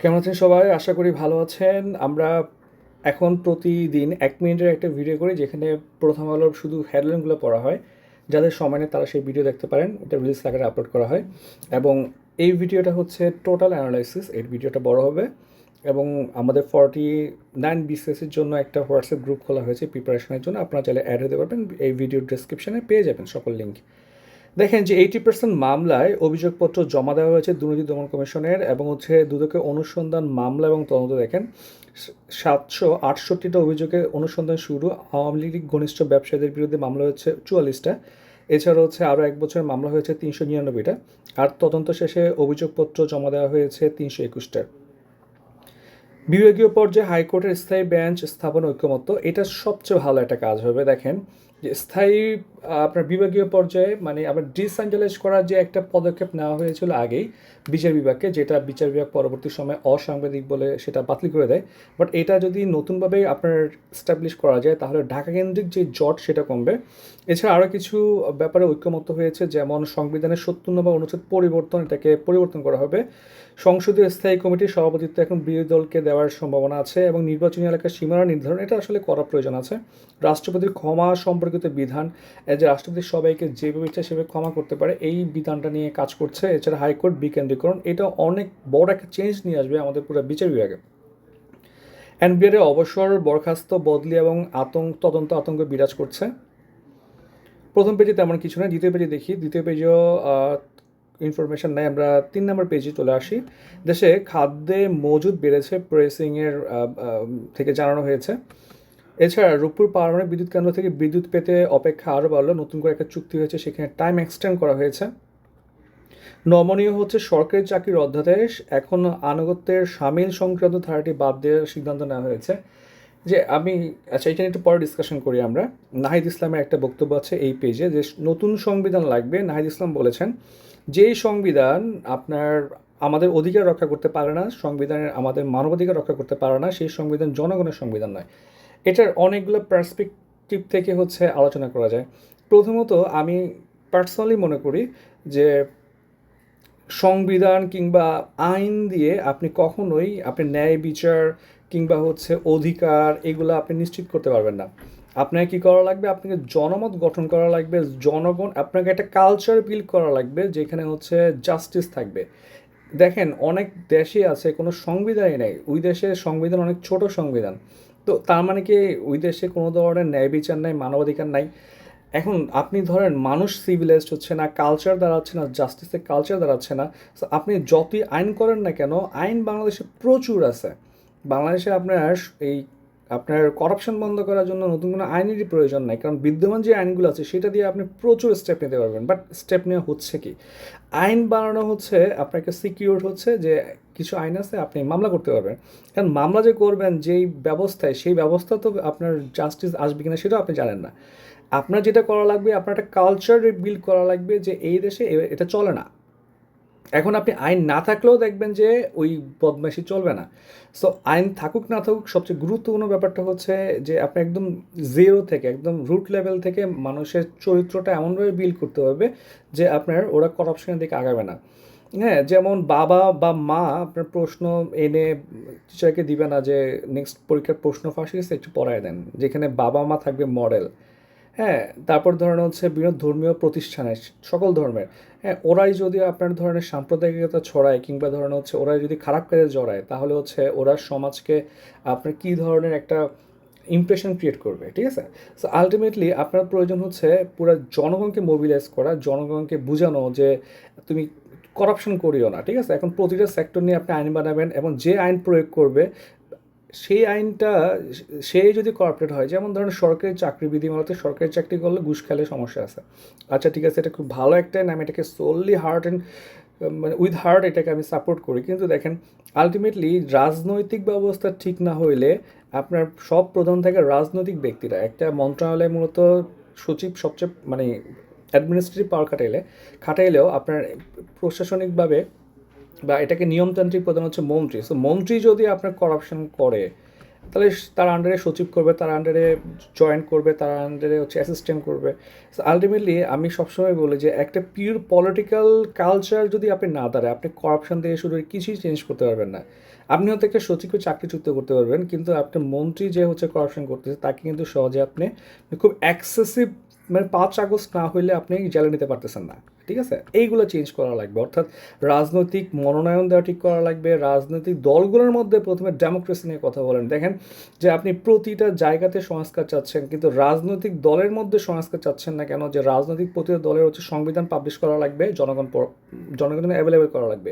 কেমন আছেন সবাই? আশা করি ভালো আছেন। আমরা এখন প্রতিদিন এক মিনিটের একটা ভিডিও করি যেখানে প্রথম আলোর শুধু হেডলাইনগুলো পড়া হয়। যাদের সময় নেই তারা সেই ভিডিও দেখতে পারেন। এটা রিলস আকারে আপলোড করা হয়। এবং এই ভিডিওটা হচ্ছে টোটাল অ্যানালাইসিস এই ভিডিওটা বড় হবে। এবং আমাদের ফর্টি নাইন বিসিএসের জন্য একটা হোয়াটসঅ্যাপ গ্রুপ খোলা হয়েছে প্রিপারেশনের জন্য। আপনারা চাইলে অ্যাড হতে পারবেন। এই ভিডিওর ডিসক্রিপশনে পেয়ে যাবেন সকল লিঙ্ক দেখেন যে এইটি পার্সেন্ট মামলায় অভিযোগপত্র জমা দেওয়া হয়েছে দুর্নীতি দমন কমিশনের এবং হচ্ছে দুদকে অনুসন্ধান মামলা এবং তদন্ত দেখেন সাতশো আটষট্টিটা অভিযোগে অনুসন্ধান শুরু। আওয়ামী লীগ ঘনিষ্ঠ ব্যবসায়ীদের বিরুদ্ধে মামলা হচ্ছে চুয়াল্লিশটা। এছাড়া হচ্ছে আরও এক বছরের মামলা হয়েছে তিনশো নিরানব্বইটা। আর তদন্ত শেষে অভিযোগপত্র জমা দেওয়া হয়েছে তিনশো একুশটা। বিভাগীয় পর্যায়ে হাইকোর্টের স্থায়ী বেঞ্চ স্থাপন ঐক্যমত্য। এটা সবচেয়ে ভালো একটা কাজ হবে। দেখেন যে স্থায়ী আপনার বিভাগীয় পর্যায়ে মানে আবার ডিসেন্ট্রালাইজ করার যে একটা পদক্ষেপ নেওয়া হয়েছিল আগেই বিচার বিভাগকে, যেটা বিচার বিভাগ পরবর্তী সময় অসাংবাদিক বলে সেটা বাতিল করে দেয়। বাট এটা যদি নতুনভাবে আপনার স্টাবলিশ করা যায়, তাহলে ঢাকা কেন্দ্রিক যে জট সেটা কমবে। এছাড়া আরও কিছু ব্যাপারে ঐক্যমত্য হয়েছে, যেমন সংবিধানের সত্তর নম্বর অনুচ্ছেদ পরিবর্তন, এটাকে পরিবর্তন করা হবে। সংসদীয় স্থায়ী কমিটির সভাপতিত্ব এখন বিরোধী দলকে দেওয়ার সম্ভাবনা আছে এবং নির্বাচনী এলাকার সীমানা নির্ধারণ, এটা আসলে করা প্রয়োজন আছে। রাষ্ট্রপতির ক্ষমা সম্পর্কিত বিধান যে রাষ্ট্রপতি সবাইকে যেভাবে ইচ্ছা সেভাবে ক্ষমা করতে পারে, এই বিধানটা নিয়ে কাজ করছে এছাড়া হাইকোর্ট বিকেন্দ্রীকরণ। এটা অনেক বড় একটা চেঞ্জ নিয়ে আসবে আমাদের পুরো বিচার বিভাগে। এনবিআর অবসর, বরখাস্ত, বদলি এবং আতঙ্ক তদন্ত আতঙ্ক বিরাজ করছে। প্রথম পেজে তেমন কিছু না দ্বিতীয় পেজে দেখি, দ্বিতীয় পেজেও ইনফরমেশন নেই। আমরা তিন নম্বর পেজে চলে আসি। দেশে খাদ্যে মজুদ বেড়েছে প্রেসিংয়ের থেকে জানানো হয়েছে। এছাড়া রূপপুর পারমাণবিক বিদ্যুৎ কেন্দ্র থেকে বিদ্যুৎ পেতে অপেক্ষা আরও বাড়লো। নতুন করে একটা চুক্তি হয়েছে, সেখানে টাইম এক্সটেন্ড করা হয়েছে। নমনীয় হচ্ছে সরকারি চাকরির অধ্যাদেশ। এখন আনুগত্যের সামিল সংক্রান্ত ধারাটি বাদ দেওয়ার সিদ্ধান্ত নেওয়া হয়েছে। যে আমি আচ্ছা এটা একটু পরে ডিসকাশন করি আমরা। নাহিদ ইসলামের একটা বক্তব্য আছে এই পেজে যে নতুন সংবিধান লাগবে। নাহিদ ইসলাম বলেছেন, যেই সংবিধান আপনার আমাদের অধিকার রক্ষা করতে পারে না, সংবিধানের আমাদের মানবাধিকার রক্ষা করতে পারে না, সেই সংবিধান জনগণের সংবিধান নয়। এটার অনেকগুলো পার্সপেক্টিভ থেকে হচ্ছে আলোচনা করা যায়। প্রথমত আমি পার্সোনালি মনে করি যে সংবিধান কিংবা আইন দিয়ে আপনি কখনোই আপনি ন্যায় বিচার কিংবা হচ্ছে অধিকার এগুলো আপনি নিশ্চিত করতে পারবেন না। আপনাকে কী করা লাগবে? আপনাকে জনমত গঠন করা লাগবে, জনগণ আপনাকে একটা কালচার বিল্ড করা লাগবে যেখানে হচ্ছে জাস্টিস থাকবে। দেখেন, অনেক দেশে আছে, কোনো সংবিধানই নেই। ওই দেশের সংবিধান অনেক ছোট সংবিধান। তো তার মানে কি ওই দেশে কোনো ধরনের ন্যায় বিচার নাই, মানবাধিকার নাই? এখন আপনি ধরেন মানুষ সিভিলাইজড হচ্ছে না কালচার দাঁড়াচ্ছে না জাস্টিসের কালচার দাঁড়াচ্ছে না আপনি যতই আইন করেন না কেন, আইন বাংলাদেশে প্রচুর আছে। বাংলাদেশে আপনার এই আপনার করাপশন বন্ধ করার জন্য নতুন কোনো আইনেরই প্রয়োজন নাই। কারণ বিদ্যমান যে আইনগুলো আছে, সেটা দিয়ে আপনি প্রচুর স্টেপ নিতে পারবেন। বাট স্টেপ নেওয়া হচ্ছে কি? আইন বানানো হচ্ছে, আপনাকে সিকিউর হচ্ছে যে কিছু আইন আছে, আপনি মামলা করতে পারবেন। কারণ মামলা যে করবেন, যেই ব্যবস্থায়, সেই ব্যবস্থা তো আপনার জাস্টিস আসবে কিনা সেটাও আপনি জানেন না। আপনার যেটা করা লাগবে, আপনার একটা কালচার বিল্ড করা লাগবে যে এই দেশে এটা চলে না। এখন আপনি আইন না থাকলেও দেখবেন যে ওই বদমাইশি চলবে না। সো আইন থাকুক না থাকুক, সবচেয়ে গুরুত্বপূর্ণ ব্যাপারটা হচ্ছে যে আপনি একদম জিরো থেকে, একদম রুট লেভেল থেকে মানুষের চরিত্রটা এমনভাবে বিল্ড করতে হবে যে আপনার ওরা করাপশনের দিকে আগাবে না। হ্যাঁ যেমন বাবা বা মা আপনার প্রশ্ন এনে টিচারকে দিবে না যে নেক্সট পরীক্ষার প্রশ্ন ফাঁসি গেছে একটু পড়ায় দেন। যেখানে বাবা মা থাকবে মডেল হ্যাঁ তারপর ধরেন হচ্ছে বিভিন্ন ধর্মীয় প্রতিষ্ঠানে সকল ধর্মের। হ্যাঁ ওরাই যদি আপনার ধরনের সাম্প্রদায়িকতা ছড়ায় কিংবা ধরেন হচ্ছে ওরাই যদি খারাপ কাজে জড়ায়, তাহলে হচ্ছে ওরা সমাজকে আপনার কী ধরনের একটা ইমপ্রেশন ক্রিয়েট করবে, ঠিক আছে? সো আলটিমেটলি আপনার প্রয়োজন হচ্ছে পুরো জনগণকে মোবিলাইজ করা, জনগণকে বোঝানো যে তুমি করাপশন করিও না, ঠিক আছে? এখন প্রতিটা সেক্টর নিয়ে আপনি আইন বানাবেন এবং যে আইন প্রয়োগ করবে সেই আইনটা সে যদি কর্পোরেট হয়, যেমন ধরেন সরকারি চাকরি বিধিমালাতে সরকারি চাকরি করলে ঘুষ খেলে সমস্যা আছে। আচ্ছা ঠিক আছে, এটা খুব ভালো একটা আমি এটাকে সোললি হার্ট অ্যান্ড মানে উইথ হার্ট এটাকে আমি সাপোর্ট করি। কিন্তু দেখেন আলটিমেটলি রাজনৈতিক ব্যবস্থা ঠিক না হইলে আপনার সব প্রধান থাকে রাজনৈতিক ব্যক্তিরা, একটা মন্ত্রণালয় মূলত সচিব সবচেয়ে মানে অ্যাডমিনিস্ট্রেটিভ পাওয়ার খাটাইলে, খাটাইলেও আপনার প্রশাসনিকভাবে বা এটাকে নিয়মতান্ত্রিক প্রধান হচ্ছে মন্ত্রী সো মন্ত্রী যদি আপনার করাপশন করে, তাহলে তার আন্ডারে সচিব করবে, তার আন্ডারে জয়েন করবে, তার আন্ডারে হচ্ছে অ্যাসিস্ট্যান্ট করবে। আলটিমেটলি আমি সবসময় বলি যে একটা পিওর পলিটিক্যাল কালচার যদি আপনি না দাঁড়ায়, আপনি করাপশন থেকে শুরু করে কিছুই চেঞ্জ করতে পারবেন না। আপনি হয়তো একটা সচিবকে চাকরিচ্যুত করতে পারবেন, কিন্তু আপনার মন্ত্রী যে হচ্ছে করাপশন করতেছে, তাকে কিন্তু সহজে আপনি খুব অ্যাক্সেসিভ মানে পাঁচ আগস্ট না হইলে আপনি জেলে নিতে পারতেছেন না। ঠিক আছে? এইগুলো চেঞ্জ করা লাগবে। অর্থাৎ রাজনৈতিক মনোনয়ন দেওয়া ঠিক করা লাগবে, রাজনৈতিক দলগুলোর মধ্যে প্রথমে ডেমোক্রেসি নিয়ে কথা বলেন। দেখেন যে আপনি প্রতিটা জায়গাতে সংস্কার চাচ্ছেন, কিন্তু রাজনৈতিক দলের মধ্যে সংস্কার চাচ্ছেন না কেন? যে রাজনৈতিক প্রতিটা দলের হচ্ছে সংবিধান পাবলিশ করা লাগবে, জনগণ জনগণের অ্যাভেলেবেল করা লাগবে।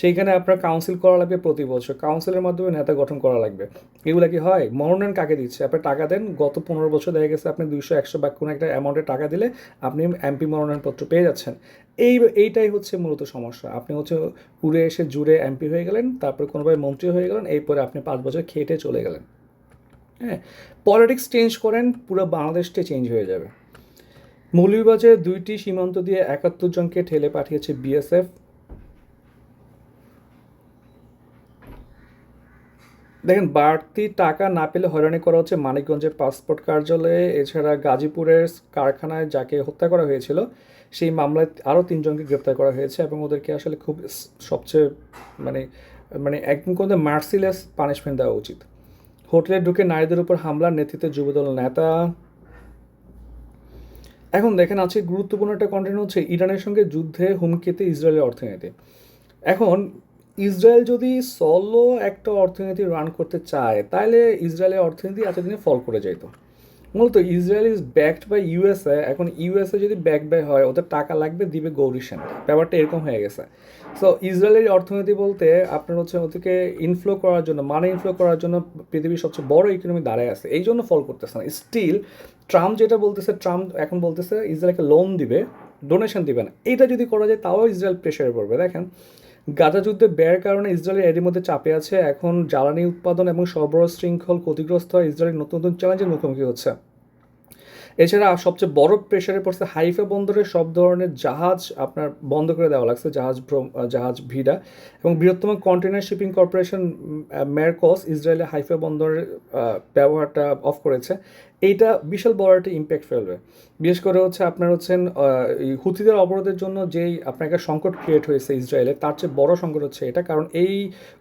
সেইখানে আপনার কাউন্সিল করা লাগবে প্রতি বছর। কাউন্সিলের মাধ্যমে নেতা গঠন করা লাগবে। এগুলো কি হয়? মনোনয়ন কাকে দিচ্ছে? আপনি টাকা দেন, গত পনেরো বছর দেখা গেছে আপনি দুইশো, একশো বা কোনো একটা অ্যামাউন্টে টাকা দিলে আপনি এমপি মনোনয়নপত্র পেয়ে যাচ্ছেন। এই, এইটাই হচ্ছে মূলত সমস্যা। আপনি হচ্ছে উড়ে এসে জুড়ে এমপি হয়ে গেলেন, তারপরে কোনোভাবে মন্ত্রী হয়ে গেলেন, এরপরে আপনি পাঁচ বছর খেটে চলে গেলেন। হ্যাঁ পলিটিক্স চেঞ্জ করেন, পুরো বাংলাদেশটাই চেঞ্জ হয়ে যাবে। মৌলভীবাজারে দুইটি সীমান্ত দিয়ে একাত্তর জনকে ঠেলে পাঠিয়েছে বিএসএফ। দেখেন, বাড়তি টাকা না পেলে হয়রানি করা হচ্ছে মানিকগঞ্জের পাসপোর্ট কার্যালয়ে, এছাড়া গাজীপুরের কারখানায় যাকে হত্যা করা হয়েছিল সেই মামলায় আরও তিনজনকে গ্রেপ্তার করা হয়েছে এবং ওদেরকে আসলে খুব সবচেয়ে মানে মানে একদম কোনো মার্সিলেস পানিশমেন্ট দেওয়া উচিত। হোটেলে ঢুকে নারীদের উপর হামলার নেতৃত্বে যুবদল নেতা। এখন দেখেন আছে গুরুত্বপূর্ণ একটা কন্টেন্ট হচ্ছে ইরানের সঙ্গে যুদ্ধে হুমকিতে ইসরায়েলের অর্থনীতি। এখন ইসরায়েল যদি সলো একটা অর্থনীতি রান করতে চায় তাহলে ইসরায়েলের অর্থনীতি এতদিনে ফল করে যেত মূলত Israel is backed by USA এখন ইউএসএ যদি ব্যাক বাই হয়, ওদের টাকা লাগবে দিবে গৌরী সেন। ব্যাপারটা এরকম হয়ে গেছে। সো ইসরায়েলের অর্থনীতি বলতে আপনার হচ্ছে ওদেরকে ইনফ্লো করার জন্য মানি ইনফ্লো করার জন্য পৃথিবীর সবচেয়ে বড় ইকোনমি দাঁড়ায় আছে। এই জন্য ফল করতেছে না। স্টিল ট্রাম্প যেটা বলতেছে ট্রাম্প এখন বলতেছে ইসরায়েলকে লোন দিবে ডোনেশন দিবে না। এইটা যদি করা যায়, তাও ইসরায়েল প্রেশারে পড়বে। দেখেন গাজা যুদ্ধে ব্যয়ের কারণে ইসরায়েল এরই মধ্যে চাপে আছে এখন জ্বালানি উৎপাদন এবং সরবরাহ শৃঙ্খল ক্ষতিগ্রস্ত হয় ইসরায়েল নতুন নতুন চ্যালেঞ্জের মুখোমুখি হচ্ছে। এছাড়া সবচেয়ে বড় প্রেশারে পড়ছে হাইফা বন্দরে সব ধরনের জাহাজ আপনার বন্ধ করে দেওয়া লাগছে, জাহাজ জাহাজ ভিড়া এবং বৃহত্তম কন্টেনার শিপিং কর্পোরেশন মেরকস ইসরায়েলে হাইফা বন্দরের ব্যবহারটা অফ করেছে। এইটা বিশাল বড় একটা ইম্প্যাক্ট ফেলবে। বিশেষ করে হচ্ছে আপনার হচ্ছেন হুতিদের অবরোধের জন্য যেই আপনার একটা সংকট ক্রিয়েট হয়েছে ইসরায়েলে, তার চেয়ে বড় সংকট হচ্ছে এটা। কারণ এই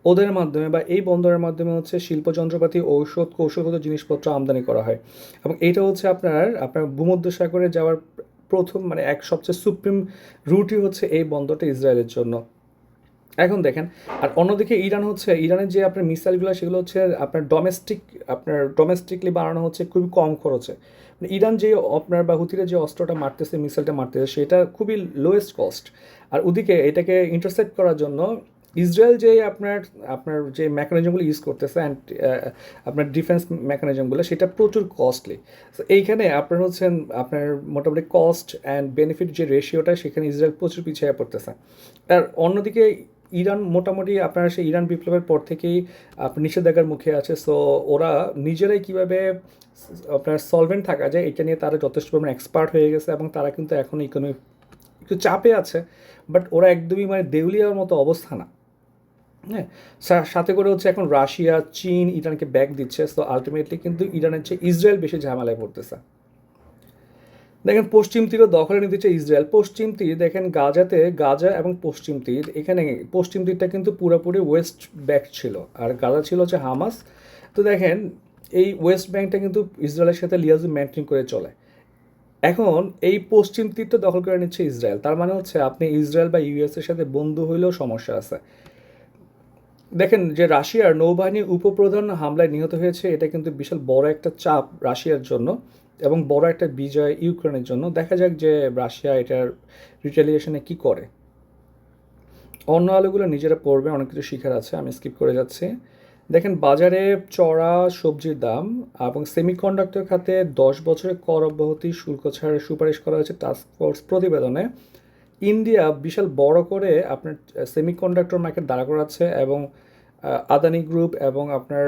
ওদের মাধ্যমে বা এই বন্দরের মাধ্যমে হচ্ছে শিল্প যন্ত্রপাতি ঔষধ, কৌশলগত জিনিসপত্র আমদানি করা হয়। এবং এটা হচ্ছে আপনার আপনার ভূমধ্য সাগরে যাওয়ার প্রথম মানে এক সবচেয়ে সুপ্রিম রুটই হচ্ছে এই বন্দরটা ইসরায়েলের জন্য। এখন দেখেন, আর অন্যদিকে ইরান হচ্ছে, ইরানের যে আপনার মিসাইলগুলো, সেগুলো হচ্ছে আপনার ডোমেস্টিক আপনার ডোমেস্টিকলি বানানো হচ্ছে, খুবই কম খরচে। মানে ইরান যে আপনার বা হুতিরা যে অস্ত্রটা মারতেছে, মিসাইলটা মারতেছে, সেটা খুবই লোয়েস্ট কস্ট আর ওদিকে এটাকে ইন্টারসেপ্ট করার জন্য ইসরায়েল যে আপনার আপনার যে মেকানিজমগুলো ইউজ করতেছে অ্যান্ড আপনার ডিফেন্স মেকানিজমগুলো সেটা প্রচুর কস্টলি এইখানে আপনার হচ্ছেন, আপনার মোটামুটি কস্ট অ্যান্ড বেনিফিট যে রেশিওটা সেখানে ইসরায়েল প্রচুর পিছিয়ে পড়তেছে। আর অন্যদিকে, ইরান মোটামুটি আপনার সেই ইরান বিপ্লবের পর থেকেই নিষেধাজ্ঞার মুখে আছে। সো ওরা নিজেরাই কীভাবে আপনার সলভেন্ট থাকা যায়, এটা নিয়ে তারা যথেষ্ট পরিমাণে এক্সপার্ট হয়ে গেছে এবং তারা কিন্তু এখন ইকোনমি একটু চাপে আছে। বাট ওরা একদমই মানে দেউলিয়ার মতো অবস্থা না। হ্যাঁ সাথে করে হচ্ছে এখন রাশিয়া, চীন ইরানকে ব্যাক দিচ্ছে তো আলটিমেটলি কিন্তু ইরানের চেয়ে ইসরায়েল বেশি ঝামেলায় পড়তেছে। দেখেন, পশ্চিম তীরও দখলে নিতে চায় ইসরায়েল। পশ্চিম তীর, দেখেন গাজাতে, গাজা এবং পশ্চিম তীর, এখানে পশ্চিম তীরটা কিন্তু পুরোপুরি ওয়েস্ট ব্যাক ছিল, আর গাজা ছিল হচ্ছে হামাস। তো দেখেন, এই ওয়েস্ট ব্যাংকটা কিন্তু ইসরায়েলের সাথে লিয়াজু মেনটেন করে চলে। এখন এই পশ্চিম তীরটা দখল করে নিচ্ছে ইসরায়েল। তার মানে হচ্ছে আপনি ইসরায়েল বা ইউএসের সাথে বন্ধু হইলেও সমস্যা আছে। দেখেন যে রাশিয়ার নৌবাহিনীর উপপ্রধান হামলায় নিহত হয়েছে, এটা কিন্তু বিশাল বড় একটা চাপ রাশিয়ার জন্য এবং বড় একটা বিজয় ইউক্রেনের জন্য। দেখা যাক যে রাশিয়া এটার রিটেলিয়েশনে কি করে। অন্য আলোগুলো নিজেরা পড়বে, অনেক কিছু শিখার আছে, আমি স্কিপ করে যাচ্ছি। দেখেন, বাজারে চড়া সবজির দাম এবং সেমিকন্ডাক্টর খাতে দশ বছরের কর অব্যাহতি, শুল্ক ছাড়ের সুপারিশ করা হয়েছে টাস্ক ফোর্স প্রতিবেদনে। ইন্ডিয়া বিশাল বড় করে আপনার সেমিকন্ডাক্টর মার্কেট দাঁড়া করাচ্ছে এবং আদানি গ্রুপ এবং আপনার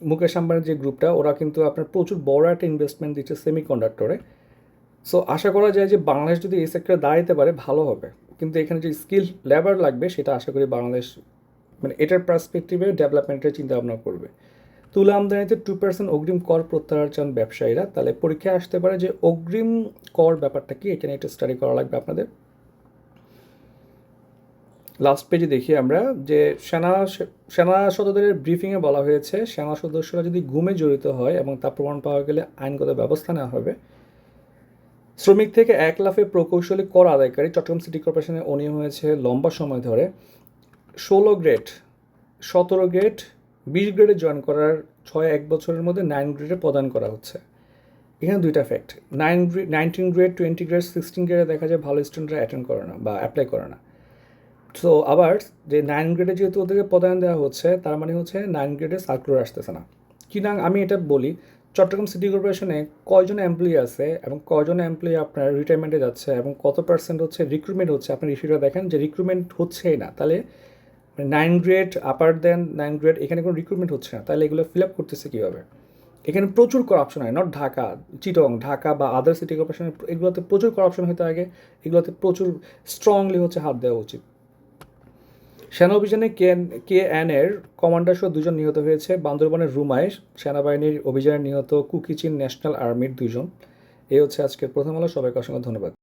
মুকেশ আম্বানির যে গ্রুপটা ওরা কিন্তু আপনার প্রচুর বড় একটা ইনভেস্টমেন্ট দিচ্ছে সেমিকন্ডাক্টরে সো আশা করা যায় যে বাংলাদেশ যদি এই সেক্টরে দাঁড়াতে পারে, ভালো হবে। কিন্তু এখানে যে স্কিল লেবার লাগবে, সেটা আশা করি বাংলাদেশ মানে এটার পার্সপেক্টিভে ডেভেলপমেন্টের চিন্তা ভাবনা করবে। তুলা আমদানিতে টু পার্সেন্ট অগ্রিম কর প্রত্যাহার চান ব্যবসায়ীরা। তাহলে পরীক্ষায় আসতে পারে যে অগ্রিম কর ব্যাপারটা কি? এখানে একটা স্টাডি করা লাগবে আপনাদের। লাস্ট পেজে দেখি আমরা যে সেনা সেনা সদস্যদের ব্রিফিংয়ে বলা হয়েছে, সেনা সদস্যরা যদি গুমে জড়িত হয় এবং তা প্রমাণ পাওয়া গেলে আইনগত ব্যবস্থা নেওয়া হবে। শ্রমিক থেকে এক লাফে প্রকৌশলী কর আদায়কারী চট্টগ্রাম সিটি কর্পোরেশনে অনিয়ম হয়েছে লম্বা সময় ধরে। ষোলো গ্রেড সতেরো গ্রেড বিশ গ্রেডে জয়েন করার ছয় এক বছরের মধ্যে নাইন গ্রেডে প্রদান করা হচ্ছে। এখানে দুইটা fact nine grade nineteen grade twenty grade sixteen গ্রেডে দেখা যায় ভালো স্টুডেন্টরা অ্যাটেন্ড করে না বা অ্যাপ্লাই করে না। তো আবার যে নাইন গ্রেডে যেহেতু ওদেরকে প্রদান দেওয়া হচ্ছে, তার মানে হচ্ছে নাইন গ্রেডে সার্কুলার আসতেছে না। কি না আমি এটা বলি, চট্টগ্রাম সিটি কর্পোরেশনে কয়জন এমপ্লয়ি আছে এবং কয়জন এমপ্লয়ি আপনার রিটায়ারমেন্টে যাচ্ছে এবং কত পার্সেন্ট হচ্ছে রিক্রুটমেন্ট হচ্ছে? আপনার ইস্যুটা দেখেন যে রিক্রুটমেন্ট হচ্ছেই না। তাহলে nine grade upper then nine grade এখানে কোনো রিক্রুটমেন্ট হচ্ছে না। তাহলে এগুলো ফিল আপ করতেছে কীভাবে? এখানে প্রচুর করাপশন হয় নট ঢাকা চিটং ঢাকা বা আদার সিটি কর্পোরেশন এগুলোতে প্রচুর করাপশন হতে আগে, এগুলোতে প্রচুর স্ট্রংলি হচ্ছে হাত দেওয়া উচিত। সেনা অভিযানে কে কে এর কমান্ডার সহ দুজন নিহত হয়েছে। বান্দরবানের রুমায় সেনাবাহিনীর অভিযানে নিহত কুকিচিন ন্যাশনাল আর্মির দুজন। এই হচ্ছে আজকের প্রথম আলো। সবাইকে অসংখ্য ধন্যবাদ।